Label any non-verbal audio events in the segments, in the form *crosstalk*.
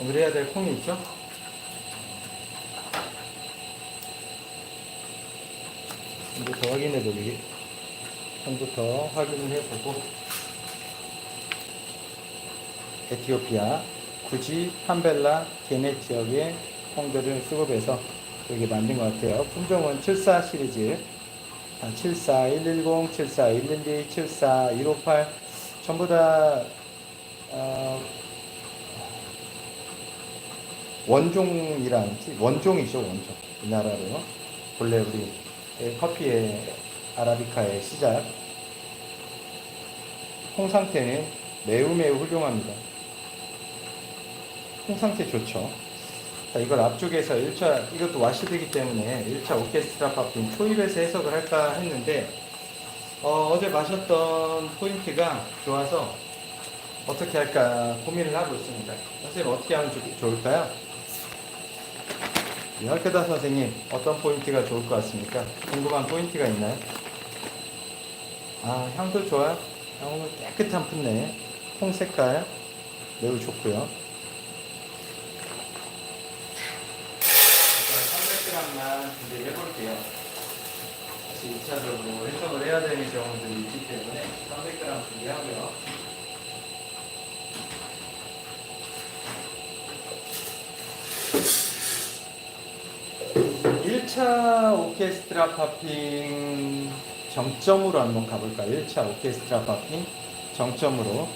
오늘 해야 될 콩이 있죠? 한부터 확인해 보기. 한부터 확인을 해보고. 에티오피아, 굳이 함벨라, 게네 지역의 콩들을 수급해서 이렇게 만든 것 같아요. 품종은 74 시리즈. 아, 74, 110, 74, 112, 74, 158 전부 다 어, 원종이랑 원종이죠 원종. 우리나라로 본래 우리 커피의 아라비카의 시작. 콩 상태는 매우 매우 훌륭합니다. 콩 상태 좋죠. 자, 이걸 앞쪽에서 1차 이것도 와시드기 때문에 1차 오케스트라 팝핀 초입에서 해석을 할까 했는데 어, 제 마셨던 포인트가 좋아서 어떻게 할까 고민을 하고 있습니다. 선생님 어떻게 하면 좋, 좋을까요? 열크다 선생님 어떤 포인트가 좋을 것 같습니까? 궁금한 포인트가 있나요? 아 향도 좋아요. 향은 깨끗한 풋내. 콩 색깔 매우 좋고요. 300g만 준비해 볼게요. 다시 2차적으로 해석을 해야 되는 경우들이 있기 때문에 300g 준비하고요. 일차 오케스트라 팝핑 정점으로 한번 가볼까요? 1차 오케스트라 팝핑 정점으로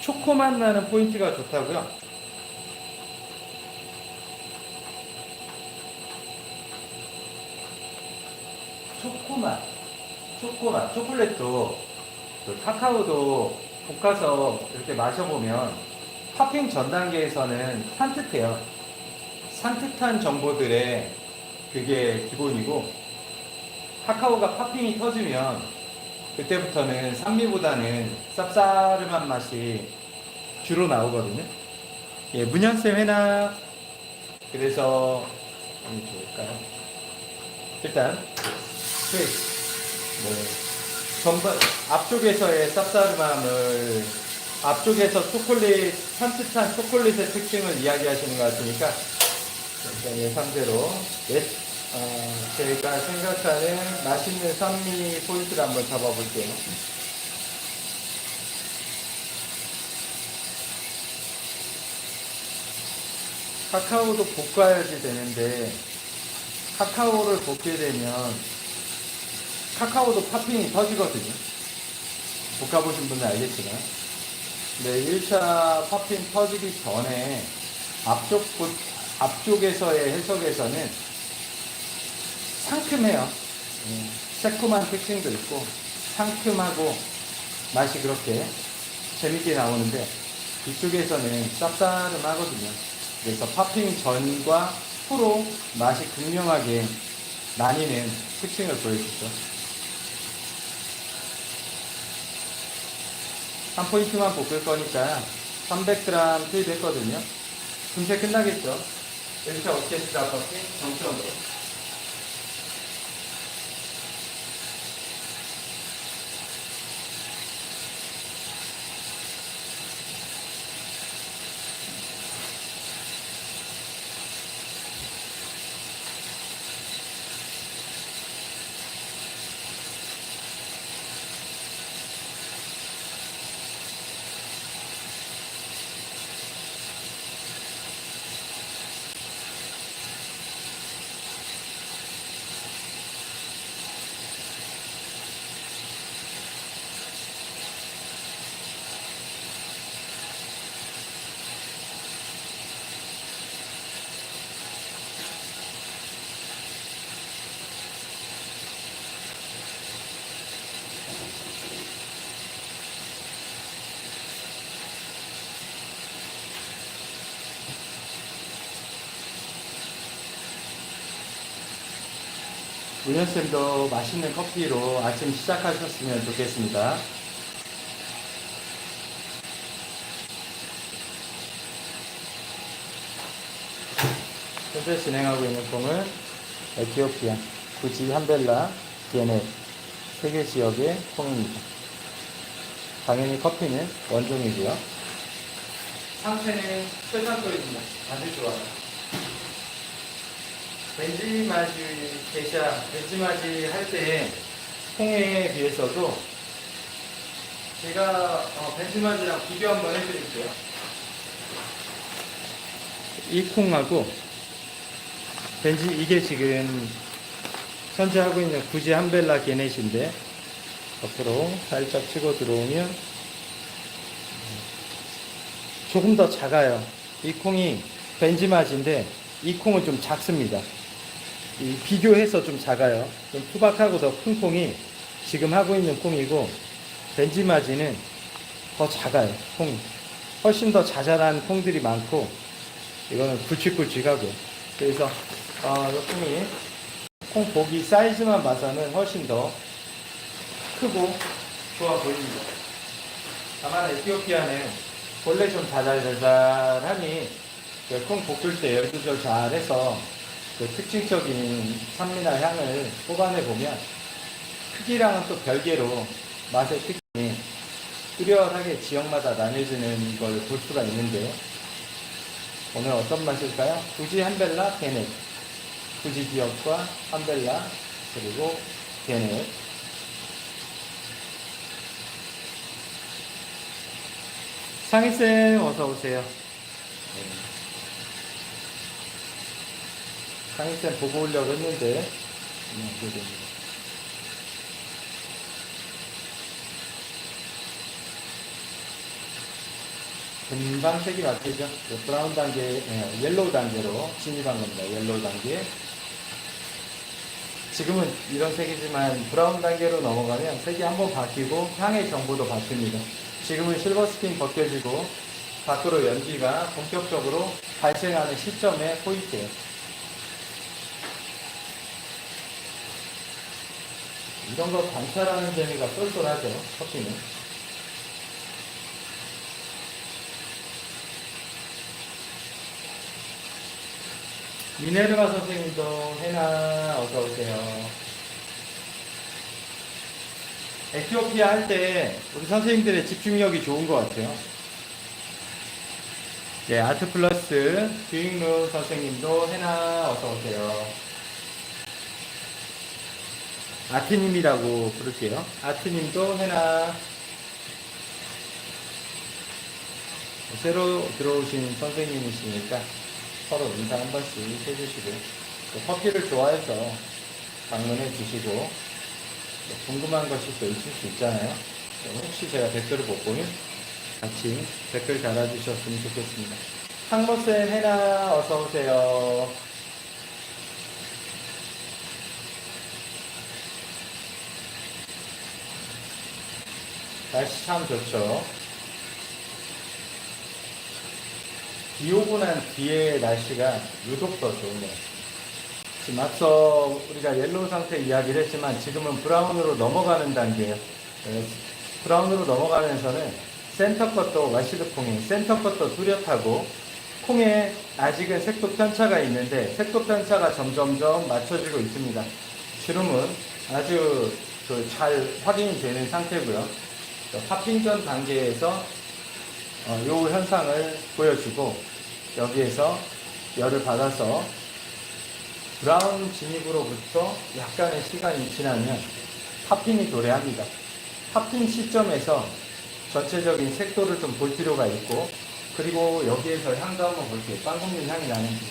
초코맛 나는 포인트가 좋다고요? 초코맛, 초코맛, 초콜릿도 그 카카오도 볶아서 이렇게 마셔보면 팝핑 전 단계에서는 산뜻해요. 산뜻한 정보들의 그게 기본이고 카카오가 팝핑이 터지면 그때부터는 산미보다는 쌉싸름한 맛이 주로 나오거든요. 예, 문현쌤 해나 그래서 어디 좋을까요? 일단 네. 전반 앞쪽에서의 쌉싸름함을 앞쪽에서 초콜릿 산뜻한 초콜릿의 특징을 이야기하시는 것 같으니까 일단 예상대로 예, 어, 제가 생각하는 맛있는 산미 포인트를 한번 잡아볼게요. 카카오도 볶아야지 되는데 카카오를 볶게 되면 카카오도 팝핑이 터지거든요. 볶아보신 분은 알겠지만. 네, 1차 팝핑 터지기 전에 앞쪽, 앞쪽에서의 해석에서는 상큼해요. 음, 새콤한 특징도 있고 상큼하고 맛이 그렇게 재밌게 나오는데 이쪽에서는 쌉싸름하거든요. 그래서 팝핑 전과 후로 맛이 극명하게 나뉘는 특징을 보여주죠. 한 포인트만 볶을 거니까 300g 투입했거든요. 금세 끝나겠죠. 1차 오케스트라 팝핑 정점으로. 문현쌤도 맛있는 커피로 아침 시작하셨으면 좋겠습니다. 현재 진행하고 있는 콩은 에티오피아, 구지 함벨라, 디에네 세계 지역의 콩입니다. 당연히 커피는 원종이고요. 상태는 최상급입니다. 아주 좋아요. 벤지마지 게샤, 벤지마지 할때 콩에 비해서도 제가 어, 벤지마지랑 비교 한번 해드릴게요. 이 콩하고 벤지 이게 지금 현재 하고 있는 구지 한벨라 게넷인데 앞으로 살짝 치고 들어오면 조금 더 작아요. 이 콩이 벤지마지인데 이 콩은 좀 작습니다. 이 비교해서 좀 작아요. 좀 투박하고 더 큰 콩이 지금 하고 있는 콩이고 벤지마지는 더 작아요. 콩이 훨씬 더 자잘한 콩들이 많고 이거는 굵직굵직하고 그래서 어, 이 콩이 콩 보기 사이즈만 봐서는 훨씬 더 크고 좋아 보입니다. 다만 에티오피아는 원래 좀 자잘자잘하니 그콩 볶을 때열 조절 잘해서 그 특징적인 산미나 향을 뽑아내 보면 크기랑은 또 별개로 맛의 특징이 뚜렷하게 지역마다 나뉘어지는 걸 볼 수가 있는데 오늘 어떤 맛일까요? 굳이 한벨라, 게넷 굳이 지역과 한벨라 그리고 게넷 상희쌤 어서 오세요. 네. 상희쌤 보고 오려고 했는데 음, 안 됩니다. 금방 색이 바뀌죠. 그 브라운 단계, 예, 옐로우 단계로 진입한 겁니다. 옐로우 단계. 지금은 이런 색이지만 브라운 단계로 넘어가면 색이 한번 바뀌고 향의 정보도 바뀝니다. 지금은 실버 스킨 벗겨지고 밖으로 연기가 본격적으로 발생하는 시점에 포인트예요. 이런 거 관찰하는 재미가 쏠쏠하죠. 커피는. 미네르바 선생님도 해나 어서 오세요. 에티오피아 할 때 우리 선생님들의 집중력이 좋은 것 같아요. 네, 아트 플러스 뷰잉룸 선생님도 해나 어서 오세요. 아트님이라고 부를게요. 아트님도 해나 새로 들어오신 선생님이시니까 서로 인사 한 번씩 해주시고 또 커피를 좋아해서 방문해 주시고 또 궁금한 것이 또 있을 수 있잖아요. 혹시 제가 댓글을 못 보면 같이 댓글 달아주셨으면 좋겠습니다. 항모쌤 해나 어서 오세요. 날씨 참 좋죠. 비 오고 난 뒤에 날씨가 유독 더 좋네요. 지금 앞서 우리가 옐로우 상태 이야기를 했지만 지금은 브라운으로 넘어가는 단계예요. 네, 브라운으로 넘어가면서는 센터 것도 와시드 콩이 센터 것도 뚜렷하고 콩에 아직은 색도 편차가 있는데 색도 편차가 점점점 맞춰지고 있습니다. 주름은 아주 그 잘 확인이 되는 상태고요. 파핑 전 단계에서 어, 요 현상을 보여주고 여기에서 열을 받아서 브라운 진입으로부터 약간의 시간이 지나면 팝핑이 도래합니다. 팝핑 시점에서 전체적인 색도를 좀 볼 필요가 있고 그리고 여기에서 향도 한번 볼게요. 빵 굽는 향이 나는지.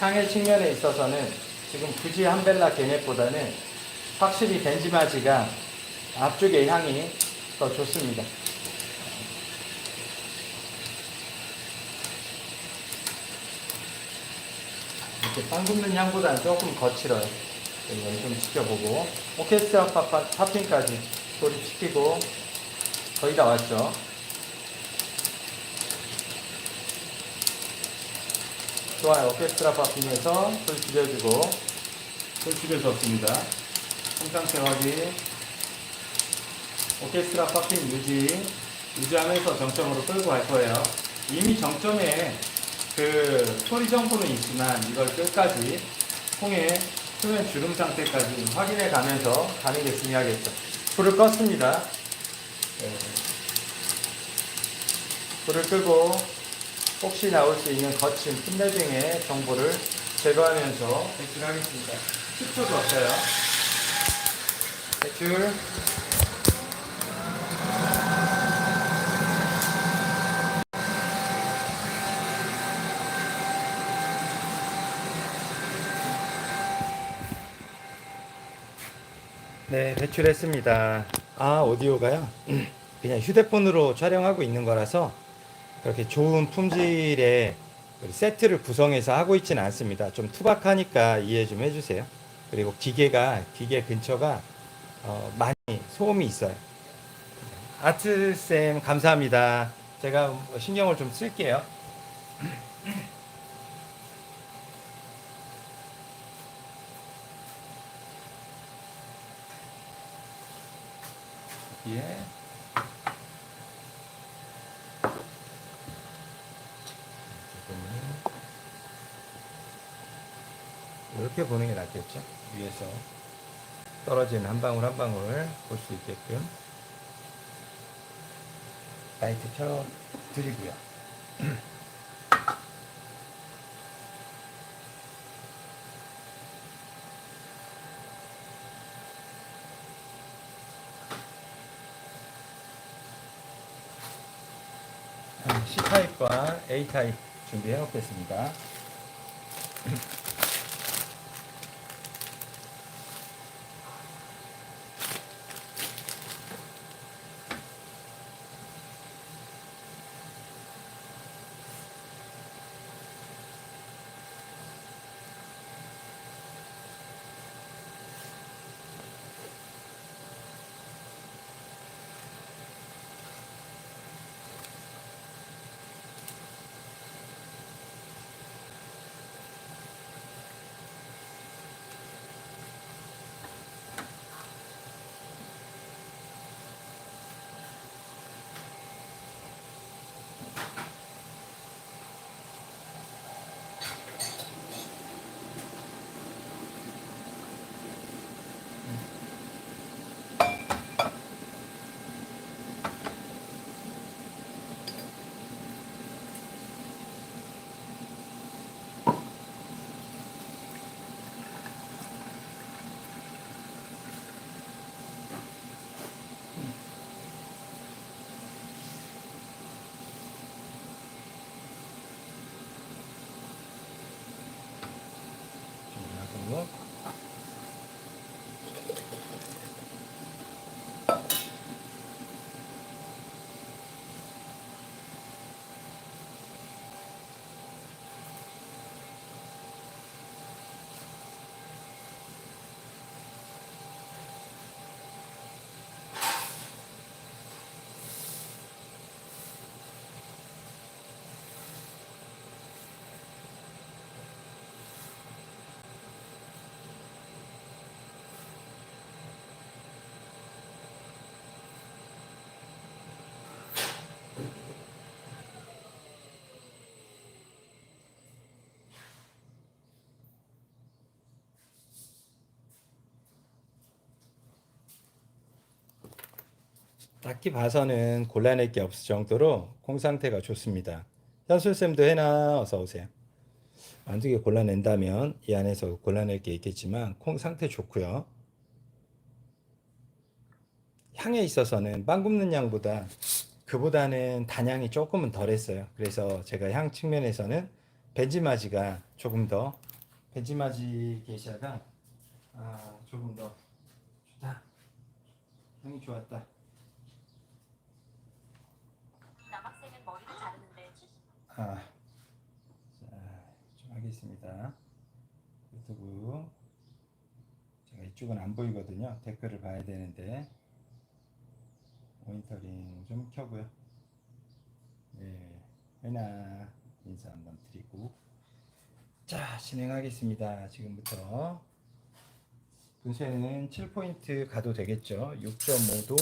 향의 측면에 있어서는 지금 굳이 한벨라 게넷보다는 확실히 벤지마지가 앞쪽의 향이 더 좋습니다. 이렇게 빵 굽는 향보다는 조금 거칠어요. 이건 좀 지켜보고 오케스트라 팝핑까지 조립시키고 거의 다 왔죠. 좋아요. 오케스트라 팝핑에서 불 줄여주고 불 줄여줬습니다. 홍상태 확인 오케스트라 팝핑 유지 유지하면서 정점으로 끌고 갈 거예요. 이미 정점에 그 소리 정보는 있지만 이걸 끝까지 콩의 표면 주름 상태까지 확인해 가면서 가는 게 중요하겠죠. 불을 껐습니다. 네. 불을 끄고 혹시 나올 수 있는 거친 풋내 등의 정보를 제거하면서 배출하겠습니다. 10초도 없어요. 배출. 네, 배출했습니다. 아, 오디오가요? *clears throat* 그냥 휴대폰으로 촬영하고 있는 거라서 그렇게 좋은 품질의 그 세트를 구성해서 하고 있지는 않습니다. 좀 투박하니까 이해 좀 해주세요. 그리고 기계가, 기계 근처가 어, 많이 소음이 있어요. 아트쌤, 감사합니다. 제가 신경을 좀 쓸게요. *clears throat* 예. 이렇게 보는 게 낫겠죠? 위에서 떨어지는 한 방울 한 방울 볼 수 있게끔 라이트 켜 드리고요. C타입과 A타입 준비해 놓겠습니다. 딱히 봐서는 곤란할 게 없을 정도로 콩 상태가 좋습니다. 현술쌤도 해나 어서 오세요. 만두개 골라낸다면 이 안에서 골라낼 게 있겠지만 콩 상태 좋고요. 향에 있어서는 빵 굽는 양보다 그보다는 단향이 조금은 덜했어요. 그래서 제가 향 측면에서는 벤지마지가 조금 더 벤지마지 게샤가 아, 조금 더 좋다. 향이 좋았다. 남학생은 머리를 자르는데 아, 자, 좀 하겠습니다. 유튜브 제가 이쪽은 안 보이거든요. 댓글을 봐야 되는데 모니터링 좀 켜고요. 네, 회나 인사 한번 드리고 자 진행하겠습니다. 지금부터 분쇄는 7포인트 가도 되겠죠. 6.5도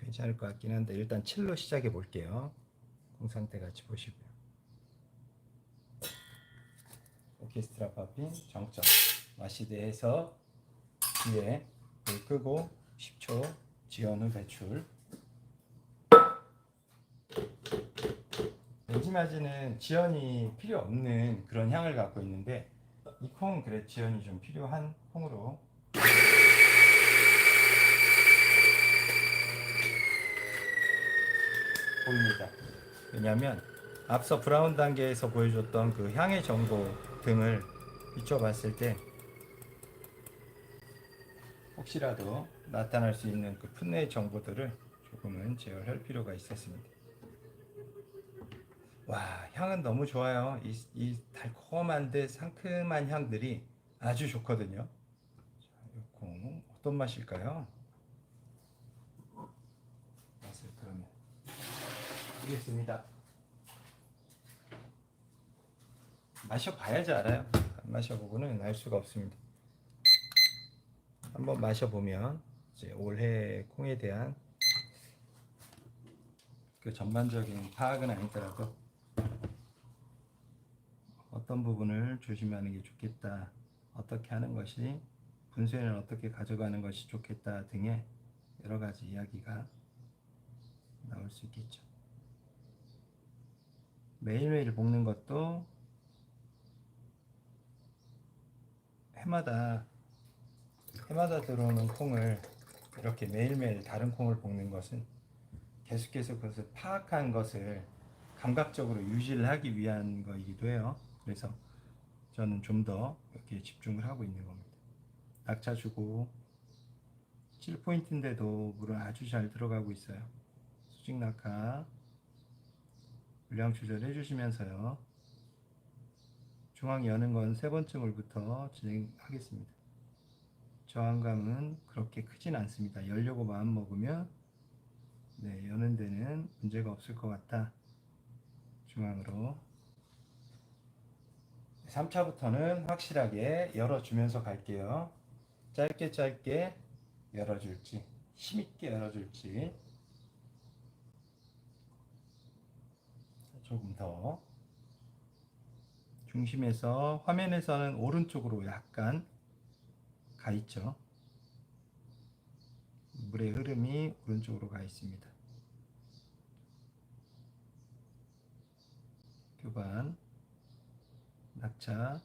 괜찮을 것 같긴 한데 일단 7로 시작해 볼게요. 공 상태 같이 보시고요. 오케스트라 파핀 정점 와시드에서 뒤에 불 끄고 10초 지연 후 배출 마지막에는 지연이 필요 없는 그런 향을 갖고 있는데 이 콩은 그래 지연이 좀 필요한 콩으로 보입니다. 왜냐하면 앞서 브라운 단계에서 보여줬던 그 향의 정보 등을 비춰봤을 때 혹시라도 나타날 수 있는 그 풋내 정보들을 조금은 제어할 필요가 있었습니다. 와 향은 너무 좋아요. 이, 이 달콤한데 상큼한 향들이 아주 좋거든요. 자, 이콩 어떤 맛일까요? 맛을 그러면 보겠습니다. 마셔봐야지 알아요. 안 마셔보고는 알 수가 없습니다. 한번 마셔보면 이제 올해 콩에 대한 그 전반적인 파악은 아니더라도 어떤 부분을 조심하는 게 좋겠다, 어떻게 하는 것이 분쇄는 어떻게 가져가는 것이 좋겠다 등의 여러 가지 이야기가 나올 수 있겠죠. 매일매일 볶는 것도 해마다 해마다 들어오는 콩을 이렇게 매일매일 다른 콩을 볶는 것은 계속해서 그것을 파악한 것을 감각적으로 유지를 하기 위한 거이기도 해요. 그래서 저는 좀 더 이렇게 집중을 하고 있는 겁니다. 낙차 주고 7포인트인데도 물은 아주 잘 들어가고 있어요. 수직 낙하 물량 조절해 주시면서요. 중앙 여는 건 세 번째 물부터 진행하겠습니다. 저항감은 그렇게 크진 않습니다. 열려고 마음 먹으면 네, 여는 데는 문제가 없을 것 같다. 중앙으로 3차부터는 확실하게 열어주면서 갈게요. 짧게 짧게 열어줄지 힘있게 열어줄지 조금 더 중심에서 화면에서는 오른쪽으로 약간 가 있죠. 물의 흐름이 오른쪽으로 가 있습니다. 교반 낙차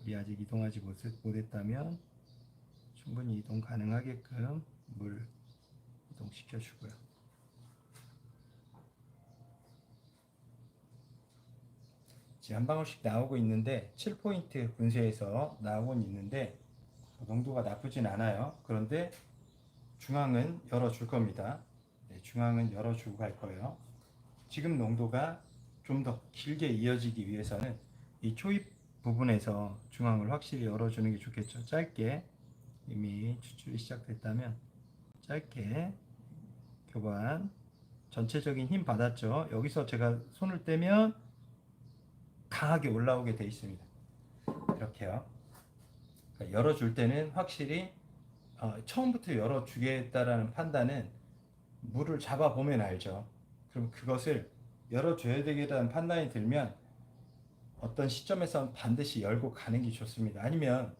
우리 아직 이동하지 못- 못했다면 충분히 이동 가능하게끔 물 이동시켜 주고요. 지금 한 방울씩 나오고 있는데 7포인트 분쇄에서 나오곤 있는데 농도가 나쁘진 않아요. 그런데 중앙은 열어줄 겁니다. 네, 중앙은 열어주고 갈 거예요. 지금 농도가 좀 더 길게 이어지기 위해서는 이 초입 부분에서 중앙을 확실히 열어주는 게 좋겠죠. 짧게 이미 추출이 시작됐다면 짧게 교반 전체적인 힘 받았죠. 여기서 제가 손을 떼면 강하게 올라오게 돼 있습니다. 이렇게요. 그러니까 열어줄 때는 확실히 어, 처음부터 열어주겠다라는 판단은 물을 잡아 보면 알죠. 그럼 그것을 열어줘야 되겠다는 판단이 들면 어떤 시점에선 반드시 열고 가는 게 좋습니다. 아니면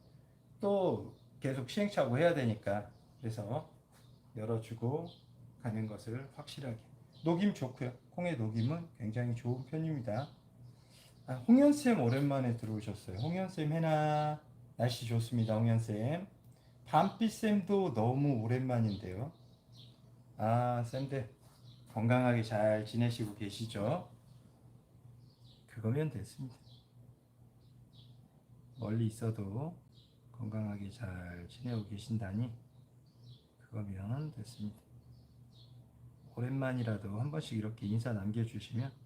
또 계속 시행착오 해야 되니까 그래서 열어주고 가는 것을 확실하게 녹임 좋고요. 콩의 녹임은 굉장히 좋은 편입니다. 아, 홍현 쌤 오랜만에 들어오셨어요. 홍현 쌤 해나 날씨 좋습니다. 홍현 쌤 밤빛 쌤도 너무 오랜만인데요. 아 쌤들 건강하게 잘 지내시고 계시죠? 그거면 됐습니다. 멀리 있어도 건강하게 잘 지내고 계신다니 그거면 됐습니다. 오랜만이라도 한 번씩 이렇게 인사 남겨주시면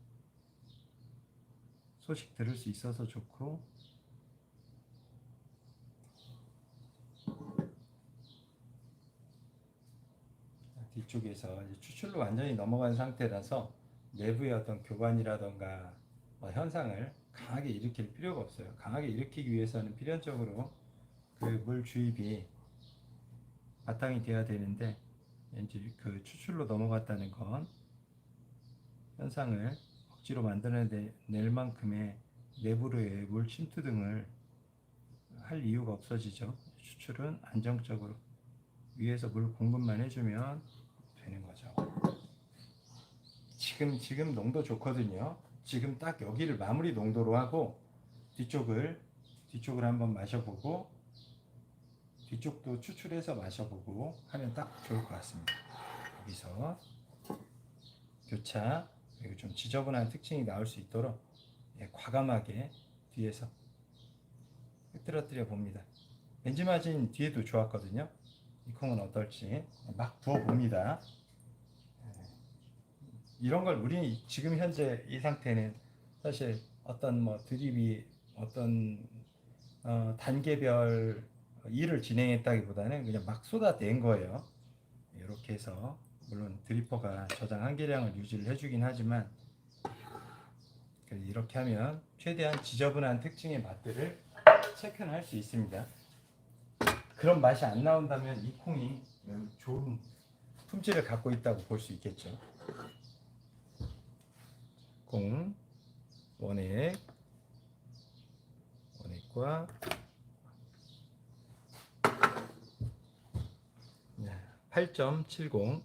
소식 들을 수 있어서 좋고 뒤쪽에서 추출로 완전히 넘어간 상태라서 내부의 어떤 교반이라던가 뭐 현상을 강하게 일으킬 필요가 없어요. 강하게 일으키기 위해서는 필연적으로 그 물 주입이 바탕이 돼야 되는데 이제 그 추출로 넘어갔다는 건 현상을 억지로 만들어낼 만큼의 내부로의 물 침투 등을 할 이유가 없어지죠. 추출은 안정적으로 위에서 물 공급만 해주면 되는 거죠. 지금 지금 농도 좋거든요. 지금 딱 여기를 마무리 농도로 하고 뒤쪽을 뒤쪽을 한번 마셔보고 뒤쪽도 추출해서 마셔보고 하면 딱 좋을 것 같습니다. 여기서 교차 그리고 좀 지저분한 특징이 나올 수 있도록 예, 과감하게 뒤에서 흐트러뜨려 봅니다. 벤지마진 뒤에도 좋았거든요. 이 콩은 어떨지 막 부어 봅니다. 이런 걸 우리 지금 현재 이 상태는 사실 어떤 뭐 드립이 어떤 어, 단계별 일을 진행했다기보다는 그냥 막 쏟아낸 거예요. 이렇게 해서 물론 드리퍼가 저장 한계량을 유지를 해주긴 하지만 이렇게 하면 최대한 지저분한 특징의 맛들을 체크는 할수 있습니다. 그런 맛이 안 나온다면 이 콩이 좋은 품질을 갖고 있다고 볼 수 있겠죠. 콩 원액 원액과 8.70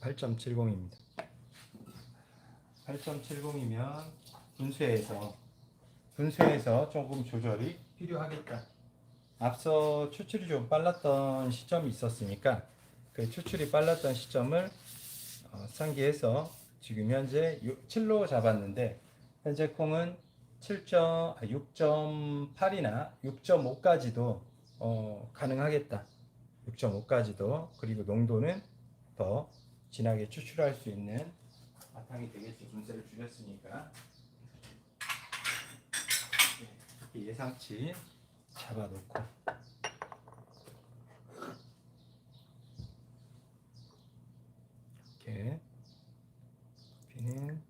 8.70입니다. 8.70이면 분쇄해서 분쇄해서 조금 조절이 필요하겠다. 앞서 추출이 좀 빨랐던 시점이 있었으니까 그 추출이 빨랐던 시점을 어, 상기해서 지금 현재 7로 잡았는데 현재 콩은 6.8이나 6.5까지도 어, 가능하겠다. 6.5까지도 그리고 농도는 더 진하게 추출할 수 있는 바탕이 되겠죠. 분쇄를 줄였으니까. 예상치 잡아놓고. 이렇게 비는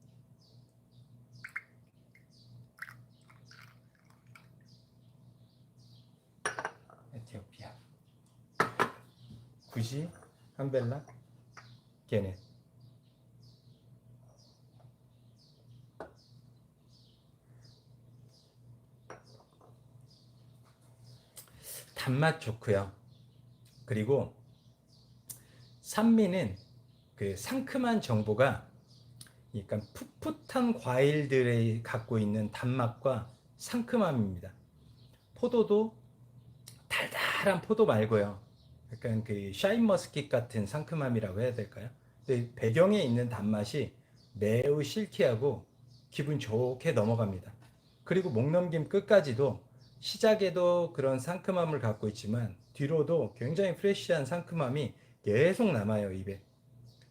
에티오피아. 구시 한벨라 걔네 단맛 좋고요. 그리고 산미는 그 상큼한 정보가 약간 풋풋한 과일들이 갖고 있는 단맛과 상큼함입니다. 포도도 달달한 포도 말고요. 약간 그 샤인머스킷 같은 상큼함이라고 해야 될까요? 근데 배경에 있는 단맛이 매우 실키하고 기분 좋게 넘어갑니다. 그리고 목 넘김 끝까지도 시작에도 그런 상큼함을 갖고 있지만 뒤로도 굉장히 프레시한 상큼함이 계속 남아요 입에.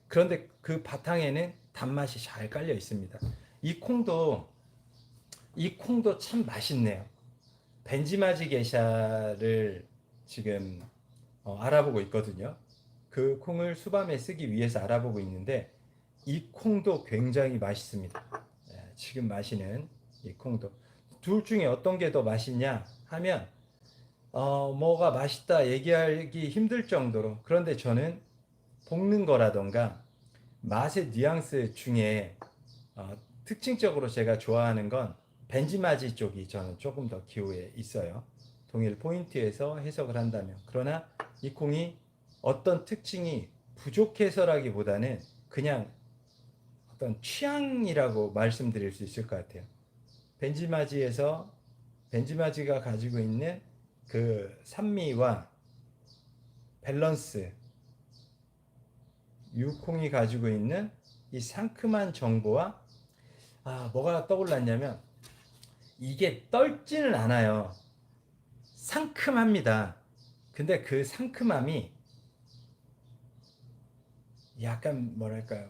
그런데 그 바탕에는 단맛이 잘 깔려 있습니다. 이 콩도 이 콩도 참 맛있네요. 벤지마지 게샤를 지금 어, 알아보고 있거든요. 그 콩을 수밤에 쓰기 위해서 알아보고 있는데 이 콩도 굉장히 맛있습니다. 예, 지금 마시는 이 콩도 둘 중에 어떤 게 더 맛있냐 하면 어, 뭐가 맛있다 얘기하기 힘들 정도로 그런데 저는 볶는 거라던가 맛의 뉘앙스 중에 어, 특징적으로 제가 좋아하는 건 벤지마지 쪽이 저는 조금 더 기호에 있어요. 동일 포인트에서 해석을 한다면 그러나 이 콩이 어떤 특징이 부족해서라기보다는 그냥 어떤 취향이라고 말씀드릴 수 있을 것 같아요. 벤지마지에서 벤지마지가 가지고 있는 그 산미와 밸런스 유콩이 가지고 있는 이 상큼한 정보와 아 뭐가 떠올랐냐면 이게 떨지는 않아요 상큼합니다 근데 그 상큼함이 약간 뭐랄까요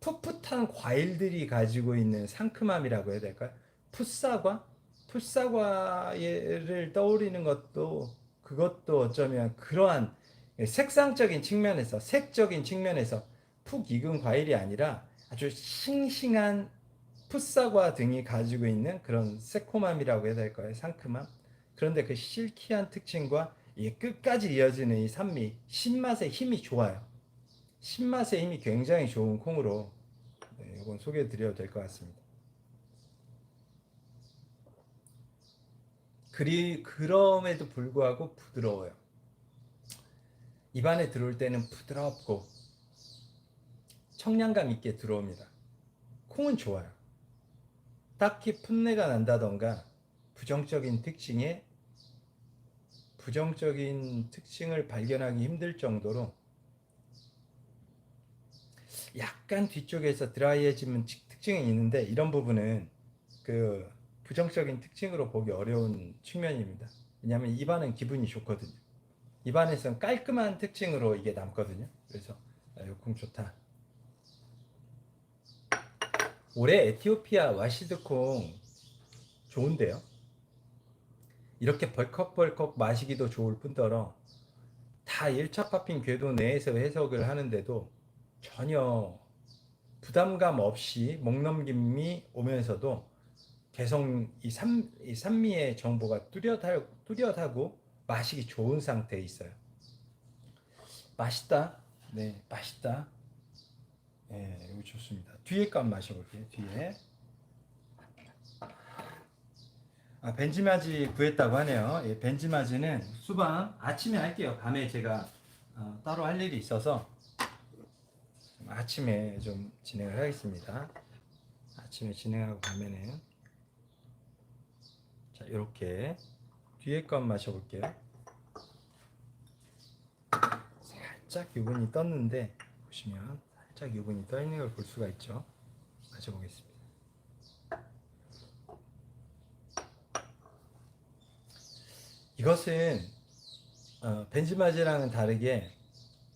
풋풋한 과일들이 가지고 있는 상큼함이라고 해야 될까요 풋사과 풋사과를 떠올리는 것도 그것도 어쩌면 그러한 색상적인 측면에서 색적인 측면에서 푹 익은 과일이 아니라 아주 싱싱한 풋사과 등이 가지고 있는 그런 새콤함이라고 해야 될까요? 상큼함. 그런데 그 실키한 특징과 끝까지 이어지는 이 산미, 신맛의 힘이 좋아요. 신맛의 힘이 굉장히 좋은 콩으로 네, 이건 소개해 드려도 될 것 같습니다. 그리 그럼에도 불구하고 부드러워요. 입안에 들어올 때는 부드럽고 청량감 있게 들어옵니다. 콩은 좋아요. 딱히 풋내가 난다던가 부정적인 특징에 부정적인 특징을 발견하기 힘들 정도로 약간 뒤쪽에서 드라이해지는 치- 특징이 있는데 이런 부분은 그 부정적인 특징으로 보기 어려운 측면입니다. 왜냐하면 입안은 기분이 좋거든요. 입안에선 깔끔한 특징으로 이게 남거든요. 그래서 아, 요콩 좋다. 올해 에티오피아 와시드콩 좋은데요. 이렇게 벌컥벌컥 마시기도 좋을 뿐더러 다 1차 파핑 궤도 내에서 해석을 하는데도 전혀 부담감 없이 목넘김이 오면서도 개성 이, 삼, 이 산미의 정보가 뚜렷하, 뚜렷하고 마시기 좋은 상태에 있어요. 맛있다. 네, 맛있다. 네, 이거 좋습니다. 뒤에 거 한번 마셔볼게요. 뒤에. 아, 벤지마지 구했다고 하네요. 예, 벤지마지는 수방 아침에 할게요. 밤에 제가 어, 따로 할 일이 있어서 좀 아침에 좀 진행을 하겠습니다. 아침에 진행하고 밤에는 자 이렇게 뒤에 거 한번 마셔볼게요. 살짝 유분이 떴는데 보시면 살짝 유분이 떠 있는 걸 볼 수가 있죠. 마셔보겠습니다. 이것은 어, 벤지마지랑은 다르게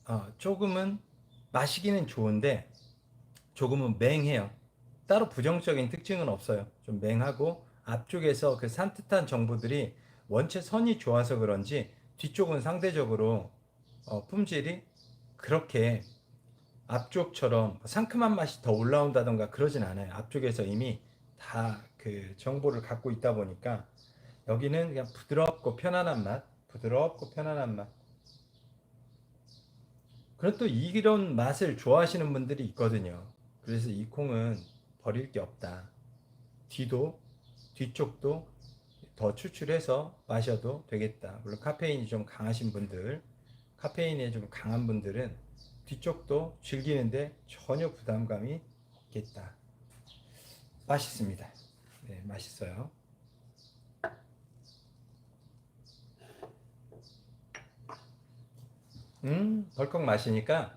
어, 조금은 마시기는 좋은데 조금은 맹해요. 따로 부정적인 특징은 없어요. 좀 맹하고 앞쪽에서 그 산뜻한 정보들이 원체 선이 좋아서 그런지 뒤쪽은 상대적으로 어, 품질이 그렇게 앞쪽처럼 상큼한 맛이 더 올라온다던가 그러진 않아요. 앞쪽에서 이미 다 그 정보를 갖고 있다 보니까 여기는 그냥 부드럽고 편안한 맛, 부드럽고 편안한 맛. 그리고 또 이런 맛을 좋아하시는 분들이 있거든요. 그래서 이 콩은 버릴 게 없다. 뒤도, 뒤쪽도 더 추출해서 마셔도 되겠다. 물론 카페인이 좀 강하신 분들, 카페인에 좀 강한 분들은 뒤쪽도 즐기는데 전혀 부담감이 없겠다. 맛있습니다. 네, 맛있어요. 음, 벌컥 마시니까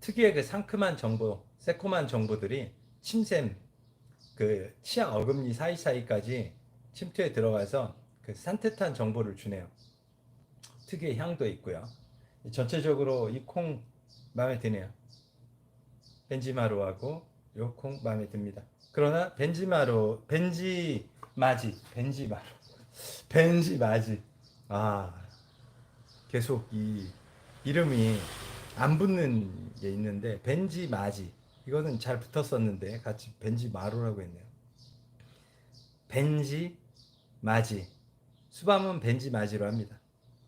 특유의 그 상큼한 정보, 새콤한 정보들이 침샘, 그 치아 어금니 사이사이까지 침투에 들어가서 그 산뜻한 정보를 주네요. 특유의 향도 있고요. 전체적으로 이 콩 마음에 드네요. 벤지마루하고 요 콩 마음에 듭니다. 그러나 벤지마루, 벤지마지, 벤지마루, *laughs* 벤지마지. 아, 계속 이 이름이 안 붙는 게 있는데 벤지 마지 이거는 잘 붙었었는데 같이 벤지 마루라고 했네요. 벤지 마지 수밤은 벤지 마지로 합니다.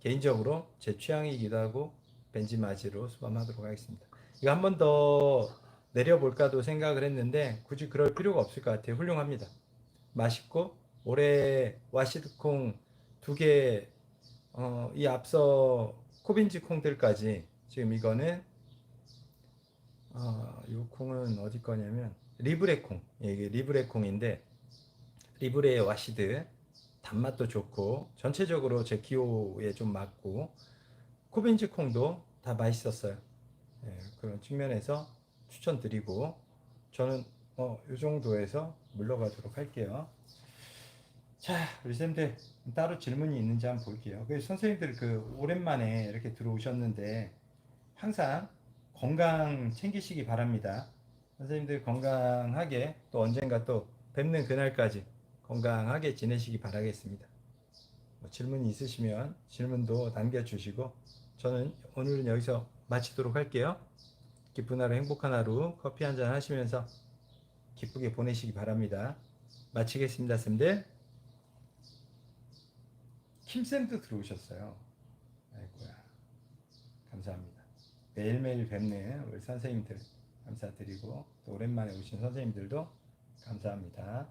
개인적으로 제 취향이기도 하고 벤지 마지로 수밤하도록 하겠습니다. 이거 한 번 더 내려볼까도 생각을 했는데 굳이 그럴 필요가 없을 것 같아요. 훌륭합니다. 맛있고 올해 와시드콩 두개 어, 이 앞서 코빈지 콩들까지 지금 이거는 어, 이 콩은 어디 거냐면 리브레 콩. 예, 이게 리브레 콩인데 리브레 와시드 단맛도 좋고 전체적으로 제 기호에 좀 맞고 코빈지 콩도 다 맛있었어요. 예, 그런 측면에서 추천드리고 저는 어, 이 정도에서 물러가도록 할게요 자, 우리 쌤들 따로 질문이 있는지 한번 볼게요. 그 선생님들 그 오랜만에 이렇게 들어오셨는데 항상 건강 챙기시기 바랍니다. 선생님들 건강하게 또 언젠가 또 뵙는 그날까지 건강하게 지내시기 바라겠습니다. 뭐 질문이 있으시면 질문도 남겨주시고 저는 오늘은 여기서 마치도록 할게요. 기쁜 하루 행복한 하루 커피 한 잔 하시면서 기쁘게 보내시기 바랍니다. 마치겠습니다, 쌤들. 김쌤도 들어오셨어요. 아이고야. 감사합니다. 매일매일 뵙는 우리 선생님들 감사드리고 또 오랜만에 오신 선생님들도 감사합니다.